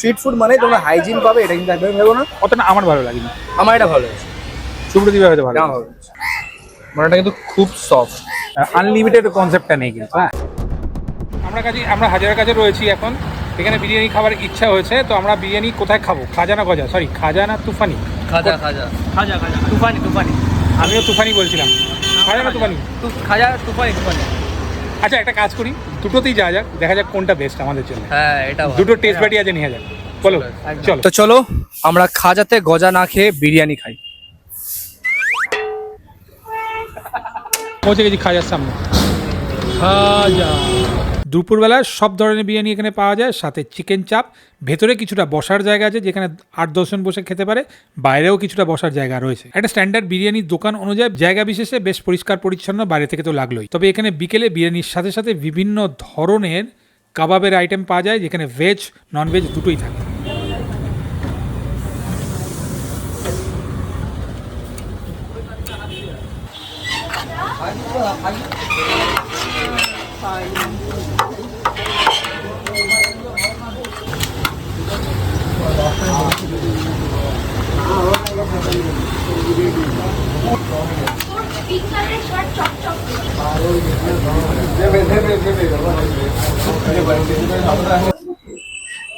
Street food মানে তোমরা hygiene পাবে এটা কিন্তু একদমই ভেবো না। অত না আমার ভালো লাগেনি? আমার এটা ভালো হয়েছে সুব্রদীপ হয়তো ভালো আমার ভালো হয়েছে মাটনটা কিন্তু খুব সফট আনলিমিটেড কনসেপ্টটা নেই কিন্তু হ্যাঁ। আমরা কাছে আমরা হাজারের কাছে রয়েছি এখন। এখানে বিরিয়ানি খাবার ইচ্ছা হয়েছে তো আমরা বিরিয়ানি কোথায় খাব? খাজা না গজা সরি খাজা না তুফানি। খাজা খাজা। খাজা খাজা তুফানি তুফানি। আমিও তুফানি বলছিলাম। খাজা না তুফানি। তু- খাজা তুফানি তুফানি। আচ্ছা একটা কাজ করি। দুটোতেই যাওয়া যাক দেখা যাক কোনটা বেস্ট আমাদের জন্য। হ্যাঁ এটা দুটো টেস্ট বাটি আছে নিয়ে যাক। বলো চলো। তো চলো আমরা খাজাতে গজা না খেয়ে বিরিয়ানি খাই। পৌঁছে গেছি খাজার সামনে। খাজা। দুপুরবেলা সব ধরনের বিরিয়ানি এখানে পাওয়া যায়, সাথে চিকেন চাপ ভেতরে কিছুটা বসার জায়গা আছে, যেখানে আট দশজন বসে খেতে পারে, বাইরেও কিছুটা বসার জায়গা রয়েছে। একটা স্ট্যান্ডার্ড বিরিয়ানির দোকান অনুযায়ী জায়গা বিশেষে বেশ পরিষ্কার পরিচ্ছন্ন, বাইরে থেকে তো লাগলোই। তবে এখানে বিকেলে বিরিয়ানির সাথে সাথে বিভিন্ন ধরনের কাবাবের আইটেম পাওয়া যায়, যেখানে ভেজ নন ভেজ দুটোই থাকে।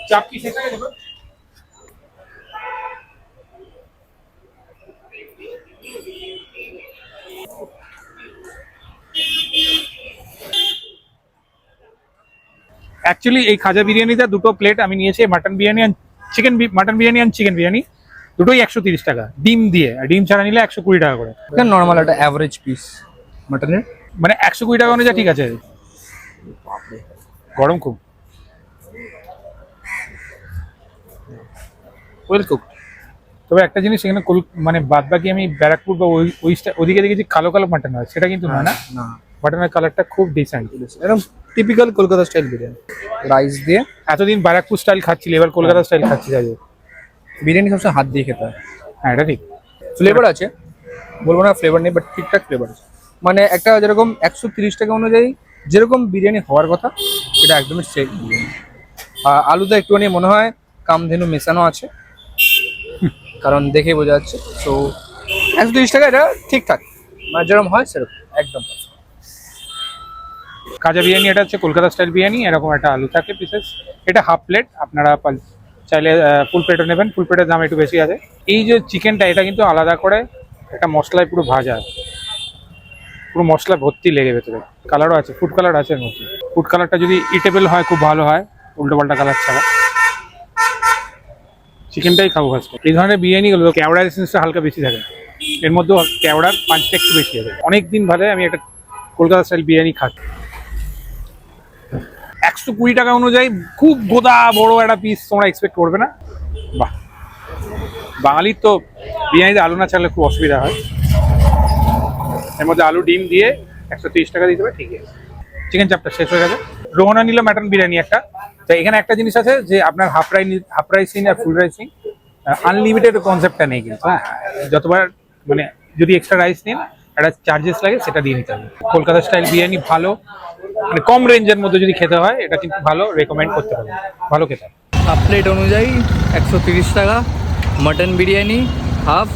চাপ কি শেষ অ্যাকচুয়ালি এই খাজা বিরিয়ানিতে দুটো প্লেট আমি নিয়েছি মাটন বিরিয়ানি আর চিকেন মাটন বিরিয়ানি আর চিকেন বিরিয়ানি। দুটোই একশো তিরিশ টাকা ডিম দিয়ে ডিম ছাড়া নিলে একশো কুড়ি টাকা করে। নর্মাল একটা অ্যাভারেজ পিস মাটনের মানে একশো কুড়ি টাকা অনুযায়ী ঠিক আছে। গরম খুব। ওয়েল কুক তবে একটা জিনিস এখানে কল- মানে বাদ বাকি আমি ব্যারাকপুর বা ওই ওই sta- ওদিকে দেখেছি কালো কালো মাটন হয় সেটা কিন্তু না? না মাটনের কালারটা খুব ডিসেন্ট এরকম typical Kolkata style biryani rice দিয়ে? এতদিন ব্যারাকপুর স্টাইল খাচ্ছিলি এবার কলকাতা স্টাইল খাচ্ছি যাই। বিরিয়ানি সবসময় হাত দিয়ে খেতে হয়। হ্যাঁ এটা ঠিক। ফ্লেভার আছে? বলব না ফ্লেভার নেই বাট ঠিকঠাক ফ্লেভার আছে। মানে একটা যেরকম একশো তিরিশ টাকা অনুযায়ী যেরকম বিরিয়ানি হওয়ার কথা এটা একদমই সেম বিরিয়ানি। আর আলুটা একটুখানি মনে হয় কামধেনু মেশানো আছে কারণ দেখে বোঝা যাচ্ছে। তো একশো তিরিশ টাকা এটা ঠিকঠাক। মানে যেরকম হয় সেরকম একদম। কাজা বিরিয়ানি, এটা হচ্ছে কলকাতা স্টাইল বিরিয়ানি, এরকম একটা আলু থাকে পিসেস এটা হাফ প্লেট আপনারা চাইলে ফুল প্লেটও নেবেন ফুল প্লেটের দাম একটু বেশি আছে। এই যে চিকেনটা এটা কিন্তু আলাদা করে একটা মশলায় পুরো ভাজা পুরো মশলা ভর্তি লেগে ভেতরে কালারও আছে ফুড কালার আছে মধ্যে। ফুড কালারটা যদি ইটেবল হয়, খুব ভালো হয় উল্টো পাল্টা কালার ছাড়া। চিকেনটাই খাব ফার্স্ট এই ধরনের বিরিয়ানিগুলো কেওড়ার এসেন্সটা হালকা বেশি থাকে। এর মধ্যেও কেওড়ার পাঁচটা একটু বেশি আছে। অনেক দিন ভালো আমি একটা কলকাতা স্টাইল বিরিয়ানি খাচ্ছি। একশো কুড়ি টাকা অনুযায়ী খুব গোদা বড় একটা পিস তোমরা এক্সপেক্ট করবে না। বাহ। বাঙালির তো বিরিয়ানিতে আলু না ছাড়লে খুব অসুবিধা হয়। এর মধ্যে আলু ডিম দিয়ে একশো তিরিশ টাকা দিতে হবে, ঠিকই আছে। চিকেন চাপটা শেষ হয়ে গেছে। রোহনা নিল ম্যাটন বিরিয়ানি একটা। তো এখানে একটা জিনিস আছে যে আপনার হাফ রাই হাফ রাইসিং আর ফুল রাইসিং আনলিমিটেড কনসেপ্টটা নেই কিন্তু হ্যাঁ। যতবার মানে যদি এক্সট্রা রাইস নিন, একটা চার্জেস লাগে, সেটা দিয়ে নিতে হবে। কলকাতা স্টাইল বিরিয়ানি ভালো মানে কম রেঞ্জের মধ্যে যদি খেতে হয় এটা কিন্তু ভালো রেকমেন্ড করতে হবে ভালো খেতে হাফ প্লেট অনুযায়ী একশো তিরিশ টাকা মাটন বিরিয়ানি হাফ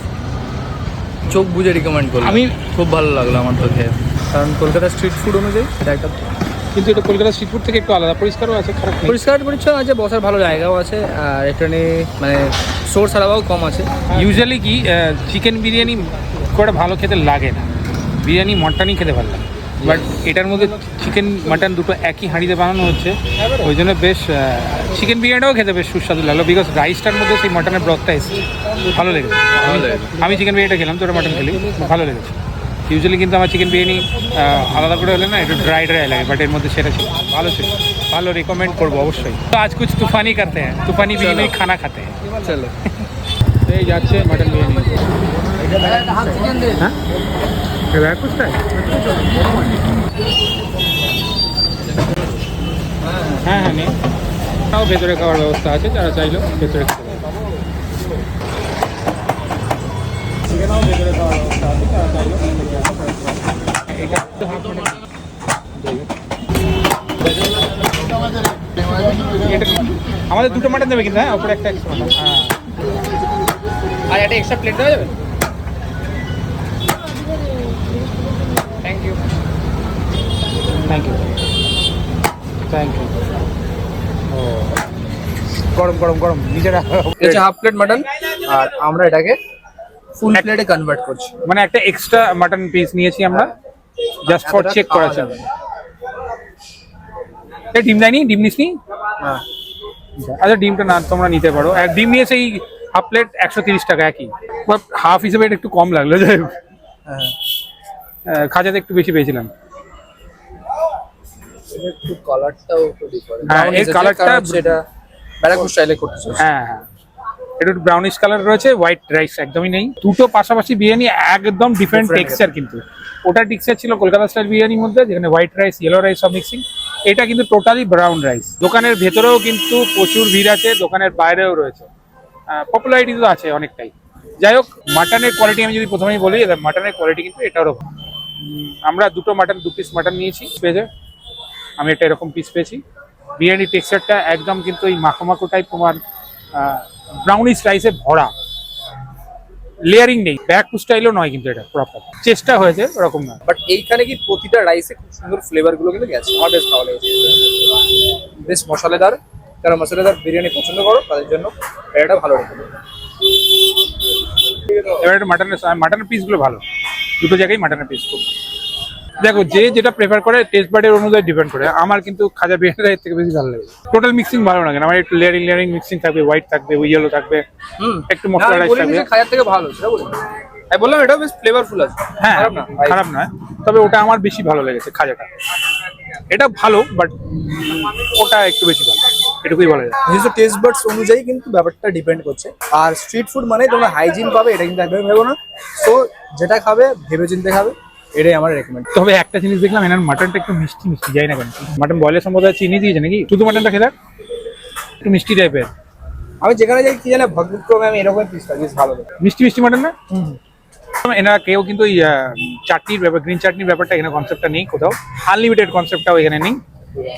চোখ বুঝে রিকমেন্ড করলাম। আমি- খুব ভালো লাগল আমার তো খেয়ে কারণ কলকাতা স্ট্রিট ফুড অনুযায়ী এটা একটা কিন্তু এটা কলকাতা স্ট্রিট ফুড থেকে একটু আলাদা। পরিষ্কারও আছে খারাপ পরিষ্কার পরিচ্ছন্ন আছে বসার ভালো জায়গাও আছে আর এখানে মানে সোর্স ছাড়াও কম আছে। ইউজুয়ালি কি চিকেন বিরিয়ানি খুব একটা ভালো খেতে লাগে না। বিরিয়ানি মটনই খেতে ভালো লাগে। বাট এটার মধ্যে চিকেন মাটন দুটো একই হাঁড়িতে বানানো হচ্ছে। ওই জন্য বেশ চিকেন বিরিয়ানিটাও খেতে বেশ সুস্বাদু লাগল বিকজ রাইসটার মধ্যে সেই মাটনের ব্রথটা এসেছে। ভালো লেগেছে। আমি চিকেন বিরিয়ানিটা খেলাম তোরা মাটন খেলি। ভালো লেগেছে। ইউজুয়ালি কিন্তু আমার চিকেন বিরিয়ানি আলাদা করে হলে না একটু ড্রাই ড্রাই লাগে বাট এর মধ্যে সেটা ছিল। ভালো ছিল। ভালো রেকমেন্ড করব অবশ্যই। তো আজ কুছ তুফানি করতে হ্যাঁ। তুফানি বিরিয়ানি খানা খাতে হ্যাঁ। চলো। এই যাচ্ছে মাটন বিরিয়ানি। হ্যাঁ? কুছ তাই হ্যাঁ হ্যাঁ নেই তাও ভেতরে খাওয়ার ব্যবস্থা আছে, যারা চাইলো ভেতরে খেতে আমাদের দুটো মাটন দেবে কিন্তু হ্যাঁ ওপরে একটা এক্সট্রা হ্যাঁ। আর একটা এক্সট্রা প্লেট দেওয়া যাবে? Thank you thank you thank you ও গরম গরম গরম। নিজেরা এটা হাফ প্লেট মাটন আর আমরা এটাকে ফুল প্লেটে কনভার্ট করছি। মানে একটা এক্সট্রা মাটন পিস নিয়েছি আমরা। জাস্ট ফর চেক করার জন্য। যাবে না। এ ডিম দেয়নি? ডিম নিসনি? হ্যাঁ আচ্ছা ডিমটা না তোমরা নিতে পারো। এক ডিম নিয়ে সেই হাফ প্লেট একশো তিরিশ টাকা একই। বাট হাফ হিসেবে এটা একটু কম লাগল যে হ্যাঁ। খাজাতে একটু বেশি পেয়েছিলাম। একটু কালারটাও একটু ডিফারেন্ট হ্যাঁ, এর সেটা স্টাইলে করতেছে হ্যাঁ হ্যাঁ। একটু ব্রাউনিশ কালার রয়েছে হোয়াইট রাইস একদমই নেই। দুটো পাশাপাশি বিরিয়ানি একদম ডিফারেন্ট টেক্সচার কিন্তু। ওটা টেক্সচার ছিল কলকাতা স্টাইল বিরিয়ানির মধ্যে যেখানে হোয়াইট রাইস ইয়েলো রাইস সব মিক্সিং এটা কিন্তু টোটালি ব্রাউন রাইস দোকানের ভেতরেও কিন্তু প্রচুর ভিড় আছে দোকানের বাইরেও রয়েছে। পপুলারিটি তো আছে অনেকটাই। যাই হোক মাটনের কোয়ালিটি আমি যদি প্রথমেই বলি মাটনের কোয়ালিটি কিন্তু এটারও আমরা দুটো মাটন দু পিস মাটন নিয়েছি পেয়েছে আমি একটা এরকম পিস পেয়েছি। বিরিয়ানির টেক্সচারটা একদম কিন্তু এই মাখো টাইপ তোমার ব্রাউনিশ রাইসে ভরা। লেয়ারিং নেই ব্যাক স্টাইলও নয় কিন্তু এটা প্রপার চেষ্টা হয়েছে ওরকম না বাট এইখানে কি প্রতিটা রাইসে খুব সুন্দর ফ্লেভারগুলো কিন্তু গেছে? আমার বেশ ভালো লেগেছে। বেশ মশলাদার যারা মশলাদার বিরিয়ানি পছন্দ করো তাদের জন্য এটা ভালো রেখে এবার মাটনের মাটনের পিসগুলো ভালো। দুটো জায়গায় মাটনের পিস খুব দেখো যে যেটা প্রেফার করে টেস্ট বার্ডের অনুযায়ী ডিপেন্ড করে। আমার কিন্তু খাজা বিরিয়ানিটা এর থেকে বেশি ভালো লাগে। টোটাল মিক্সিং ভালো লাগে আমার একটু লেয়ারিং লেয়ারিং মিক্সিং থাকবে হোয়াইট থাকবে ইয়েলো থাকবে হুম। একটু মশলা রাইস থাকবে। খায়ার থেকে ভালো সেটা বলি আমি বললাম এটা বেশ ফ্লেভারফুল আছে। হ্যাঁ খারাপ না। খারাপ নয়। তবে ওটা আমার বেশি ভালো লেগেছে খাজাটা। এটা ভালো বাট ওটা একটু বেশি ভালো। এটুকুই বলা যায়। নিজস্ব টেস্ট বার্ডস অনুযায়ী কিন্তু ব্যাপারটা ডিপেন্ড করছে। আর স্ট্রিট ফুড মানে তোমরা হাইজিন পাবে এটা কিন্তু একদমই ভেবো না। সো যেটা খাবে ভেবে চিন্তে খাবে এটাই আমার রেকমেন্ড তবে একটা জিনিস দেখলাম এনার মাটনটা একটু মিষ্টি মিষ্টি যাই না কেন। মাটন বয়লের সম্ভবত চিনি দিয়েছে নাকি? শুধু মাটনটা খেতে একটু মিষ্টি টাইপের আমি যেখানে যাই কি জানে ভাগ্যক্রমে আমি এরকম পিস পাই বেশ ভালো মিষ্টি মিষ্টি মাটন না? এনারা কেউ কিন্তু ওই চাটনির ব্যাপার গ্রিন চাটনির ব্যাপারটা এখানে কনসেপ্টটা নেই কোথাও। আনলিমিটেড কনসেপ্টটাও এখানে নেই।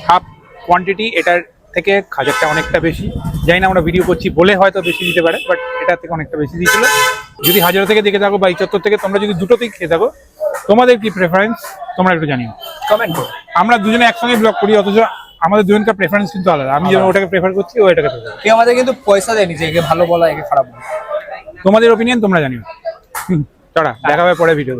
হাফ কোয়ান্টিটি এটার থেকে খাজারটা অনেকটা বেশি। জানি না আমরা ভিডিও করছি বলে হয়তো বেশি দিতে পারে বাট এটার থেকে অনেকটা বেশি দিয়েছিল। যদি হাজার থেকে দেখে থাকো বা চত্বর থেকে তোমরা যদি দুটোতেই খেয়ে থাকো তোমাদের কি প্রেফারেন্স তোমরা একটু জানিও। কমেন্ট করো। আমরা দুজনে একসঙ্গে ব্লগ করি অথচ আমাদের দুজনকার প্রেফারেন্স কিন্তু আলাদা। আমি যেমন ওটাকে প্রেফার করছি ও এটাকে প্রেফার কেউ আমাদের কিন্তু পয়সা দেয়নি যে একে ভালো বলা একে খারাপ বলা। তোমাদের ওপিনিয়ন তোমরা জানিও। চড়া দেখা হবে পরে ভিডিও